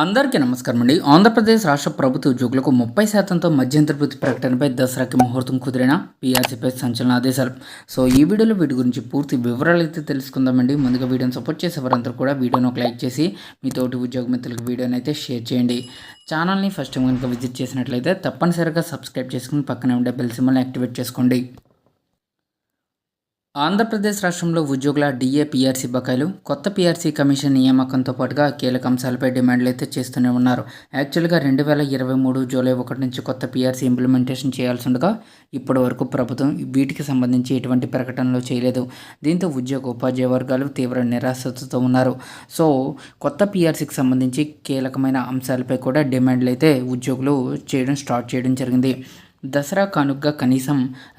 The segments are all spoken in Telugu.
అందరికీ నమస్కారం అండి. ఆంధ్రప్రదేశ్ రాష్ట్ర ప్రభుత్వ ఉద్యోగులకు ముప్పై శాతంతో మధ్యంతర వృత్తి ప్రకటనపై దసరాకి ముహూర్తం కుదిరిన పీఆర్సీపై సంచలన ఆదేశాలు. సో ఈ వీడియోలో వీటి గురించి పూర్తి వివరాలు అయితే తెలుసుకుందామండి. ముందుగా వీడియోని సపోర్ట్ చేసే వారందరూ కూడా వీడియోను ఒక లైక్ చేసి మీ తోటి ఉద్యోగ మిత్రులకు వీడియోని అయితే షేర్ చేయండి. ఛానల్ని ఫస్ట్ టైం కనుక విజిట్ చేసినట్లయితే తప్పనిసరిగా సబ్స్క్రైబ్ చేసుకుని పక్కనే ఉండే బెల్ సింబల్ని యాక్టివేట్ చేసుకోండి. ఆంధ్రప్రదేశ్ రాష్ట్రంలో ఉద్యోగుల డిఏ పీఆర్సీ బకాయిలు కొత్త పీఆర్సీ కమిషన్ నియామకంతో పాటుగా కీలక అంశాలపై డిమాండ్లు అయితే చేస్తూనే ఉన్నారు. యాక్చువల్గా రెండు వేల ఇరవై మూడు జూలై ఒకటి నుంచి కొత్త పీఆర్సీ ఇంప్లిమెంటేషన్ చేయాల్సి ఉండగా ఇప్పటి వరకు ప్రభుత్వం వీటికి సంబంధించి ఎటువంటి ప్రకటనలు చేయలేదు. దీంతో ఉద్యోగ ఉపాధ్యాయ వర్గాలు తీవ్ర నిరాశతో ఉన్నారు. సో కొత్త పీఆర్సీకి సంబంధించి కీలకమైన అంశాలపై కూడా డిమాండ్లు అయితే ఉద్యోగులు చేయడం స్టార్ట్ చేయడం జరిగింది. దసరా కానుగ్గా కనీసం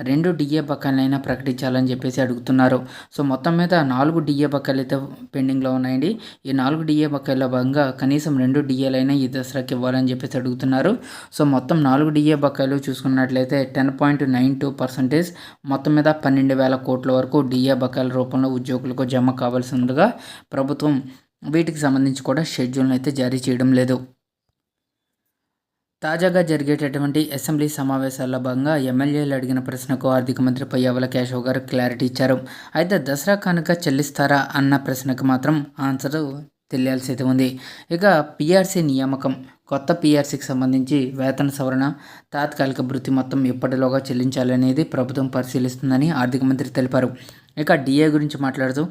రెండు డిఏ బకాయిలైనా ప్రకటించాలని చెప్పేసి అడుగుతున్నారు. సో మొత్తం మీద నాలుగు డిఏ బకాయిలు అయితే పెండింగ్లో ఉన్నాయండి. ఈ నాలుగు డిఏ బకాయిల భాగంగా కనీసం రెండు డిఏలైనా ఈ దసరాకి ఇవ్వాలని చెప్పేసి అడుగుతున్నారు. సో మొత్తం నాలుగు డిఏ బకాయిలు చూసుకున్నట్లయితే ten point nine two percentage మొత్తం మీద పన్నెండు వేల కోట్ల వరకు డిఏ బకాయిల రూపంలో ఉద్యోగులకు జమ కావాల్సి ఉండగా ప్రభుత్వం వీటికి సంబంధించి కూడా షెడ్యూల్ని అయితే జారీ చేయడం లేదు. తాజాగా జరిగేటటువంటి అసెంబ్లీ సమావేశాల్లో భాగంగా ఎమ్మెల్యేలు అడిగిన ప్రశ్నకు ఆర్థిక మంత్రి పయ్యావల కేశవ్ గారు క్లారిటీ ఇచ్చారు. అయితే దసరా కానుక చెల్లిస్తారా అన్న ప్రశ్నకు మాత్రం ఆన్సర్ తెలియాల్సి అయితే ఉంది. ఇక పిఆర్సీ నియామకం కొత్త పిఆర్సీకి సంబంధించి వేతన సవరణ తాత్కాలిక భృతి మొత్తం ఎప్పటిలోగా చెల్లించాలనేది ప్రభుత్వం పరిశీలిస్తుందని ఆర్థిక మంత్రి తెలిపారు. ఇక డిఏ గురించి మాట్లాడుతూ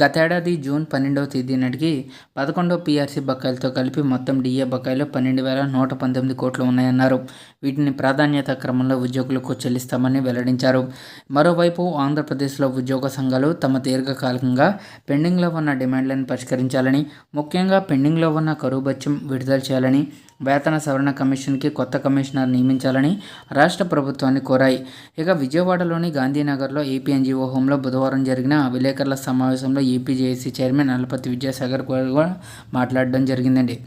గతేడాది జూన్ పన్నెండవ తేదీ నాటికి పదకొండో పీఆర్సీ బకాయిలతో కలిపి మొత్తం డిఏ బకాయిలు పన్నెండు వేల నూట పంతొమ్మిది కోట్లు ఉన్నాయన్నారు. వీటిని ప్రాధాన్యత క్రమంలో ఉద్యోగులకు చెల్లిస్తామని వెల్లడించారు. మరోవైపు ఆంధ్రప్రదేశ్లో ఉద్యోగ సంఘాలు తమ దీర్ఘకాలికంగా పెండింగ్లో ఉన్న డిమాండ్లను పరిష్కరించాలని ముఖ్యంగా పెండింగ్లో ఉన్న కరువు బత్యం విడుదల చేయాలని వేతన సవరణ కమిషన్కి కొత్త కమిషనర్ నియమించాలని రాష్ట్ర ప్రభుత్వాన్ని కోరాయి. ఇక విజయవాడలోని గాంధీనగర్లో ఏపీ ఎన్జిఓ హోంలో బుధవారం జరిగిన విలేకరుల సమావేశంలో ఏపీజేఏసీ చైర్మన్ నలపతి విద్యాసాగర్ కూడా మాట్లాడడం జరిగిందండి.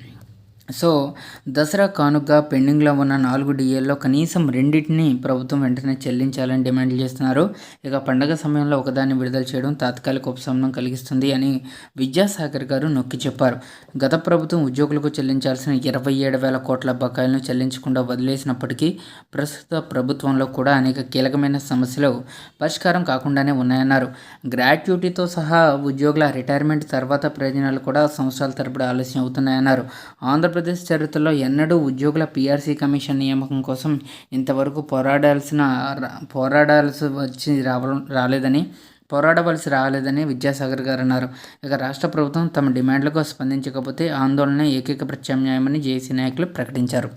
సో దసరా కానుక పెండింగ్లో ఉన్న నాలుగు డిఏల్లో కనీసం రెండింటిని ప్రభుత్వం వెంటనే చెల్లించాలని డిమాండ్ చేస్తున్నారు. ఇక పండగ సమయంలో ఒకదాన్ని విడుదల చేయడం తాత్కాలిక ఉపశమనం కలిగిస్తుంది అని విద్యాసాగర్ గారు నొక్కి చెప్పారు. గత ప్రభుత్వం ఉద్యోగులకు చెల్లించాల్సిన ఇరవై ఏడు వేల కోట్ల బకాయిలను చెల్లించకుండా వదిలేసినప్పటికీ ప్రస్తుత ప్రభుత్వంలో కూడా అనేక కీలకమైన సమస్యలు పరిష్కారం కాకుండానే ఉన్నాయన్నారు. గ్రాట్యుటీతో సహా ఉద్యోగుల రిటైర్మెంట్ తర్వాత ప్రయోజనాలు కూడా సంవత్సరాల తరబడి ఆలస్యం అవుతున్నాయన్నారు. ఆంధ్రప్రదేశ్ ఆంధ్రప్రదేశ్ చరిత్రలో ఎన్నడూ ఉద్యోగుల పీఆర్సీ కమిషన్ నియామకం కోసం ఇంతవరకు పోరాడాల్సిన పోరాడాల్సి వచ్చి రావడం రాలేదని పోరాడవలసి రాలేదని విద్యాసాగర్ గారు అన్నారు. ఇక రాష్ట్ర ప్రభుత్వం తమ డిమాండ్లకు స్పందించకపోతే ఆందోళన ఏకైక ప్రత్యామ్నాయమని జేసీ నాయకులు ప్రకటించారు.